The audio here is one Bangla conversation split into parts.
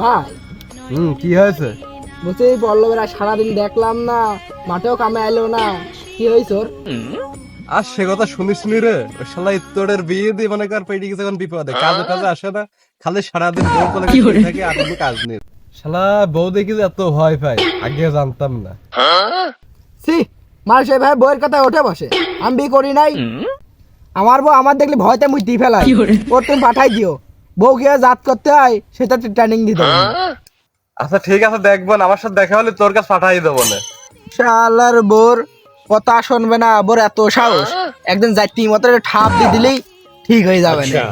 ভাই হুম কি হয়েছে? বলছি এই পল্লবের আর সারাদিন দেখলাম না মাঠেও কামে এলো না। কি হয়েছে ওর? আর সে কথা শুনিস নি রে? ওই শালা ইত্তরের বিয়ে দিয়ে মনে কর পেটে গেছে এখন বিপদে। কাজে টাজে আসে না। খালি সারাদিন বউ কোলে থাকে আর কোনো কাজ নেই। শালা বউ দেখি এত ভয় পাই আগে জানতাম না। সি মানুষ ভাই বইয়ের কথা ওঠে বসে। আমি বিয়ে করি নাই। আমার বউ আমার দেখলে ভয়তে মুই দিয়ে ফেলাই ওর তুমি পাঠাই দিও। বউ গিয়ে জাত করতে হয় সেটা ট্রেনিং দিতে হবে। আচ্ছা ঠিক আছে দেখব না, আমার সাথে দেখা হলে তোর কাছে পাঠাই দেবো না। শালার বোর কথা শুনবে না বোর এত সাহস। একদিন যাইতি মতো ঠাপ দিয়ে দিলেই ঠিক হয়ে যাবে না।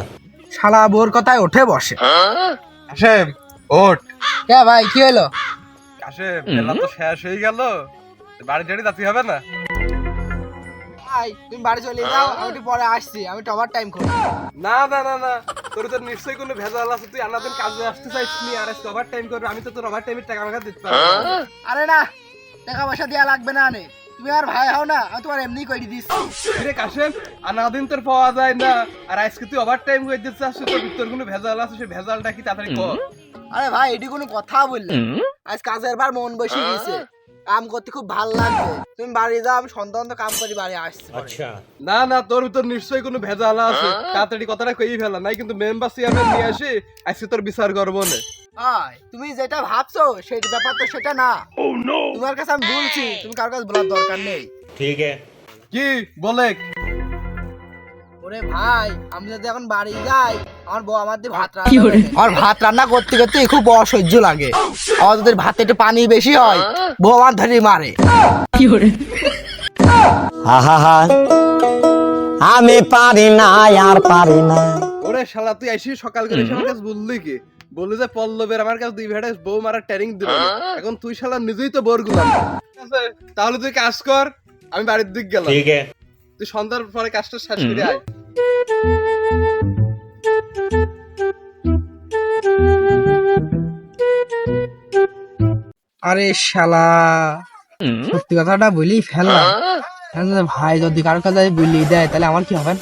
শালা বোর কথায় ওঠে বসে। আসে ওঠ। কে ভাই কি হলো? বেলা তো শেষ হয়ে গেল। বাড়ি টাড়ি যাতে হবে না? ভাই তুমি বাড়ি চলে যাও আমি একটু পরে আসছি আমি টবার টাইম করি না না না না। তোর তো নিশ্চয়ই কোনো ভেজাল আছে তুই কাজে আসতে চাইছ নি আর ওভার টাইম করবি আমি তো তোর ওভার টাইমের টাকা আমাকে দিতে পারব আরে না টাকা পয়সা দেওয়া লাগবে না নে তুমি আর ভাই হও না আমি তোমার এমনি করে দিচ্ছি। কিরে কাশেম আনাদিন তোর পাওয়া যায় না আর আজকে তুই ওভার টাইম করে দিতে তোর কোনো ভেজাল আছে সেই ভেজালটা কি তাড়াতাড়ি কর? আরে ভাই এটি কোনো কথা বললে আজ কাজের বার মন বসে গেছে। কাম করতে খুব ভালো লাগছে। তুমি বাড়ি যাও আমি সন্তান তো কাম করি বাড়ি আসছি আচ্ছা। না না তোর ভিতর নিশ্চয়ই কোনো ভেজাল আছে। তাড়াতাড়ি কথাটা কই ফেলা। নাই কিন্তু মেম্বার চেয়ারম্যান নিয়ে আসি আজকে তোর বিচার করব না। ভাই তুমি যেটা ভাবছ সেটা ব্যাপার তো সেটা না। তোমার কাছে আমি বলছি তুমি কার কাছে বলার দরকার নেই। ঠিক। আছে কি? বলে ওরে ভাই আমি যদি এখন বাড়ি যাই আমার বউ আমার দিয়ে ভাত রান্না করে। আমার ভাত রান্না করতে করতে খুব অসহ্য লাগে। আমার যদি ভাতে একটু পানি বেশি হয় বউ আমার ধরে মারে। আহা আমি পারি না আর পারি না। ওরে শালা তুই আইসি সকাল করে এসে আমার কাছে বললি কি? বললি যে পল্লবের আমার কাছে দুই ভেড়ে বউ মারার ট্রেনিং দিল এখন তুই শালা নিজেই তো বোর গুলাম। ঠিক আছে? তাহলে তুই কাজ কর আমি বাড়ির দিক গেলাম। তুই সন্ধ্যার পরে কাজটা শেষ করে আয়। আরে শালা। সত্যি কথাটা বলি ফেলা। ভাই যদি কারোর কাছে বলি দেয় তাহলে আমার কি হবে?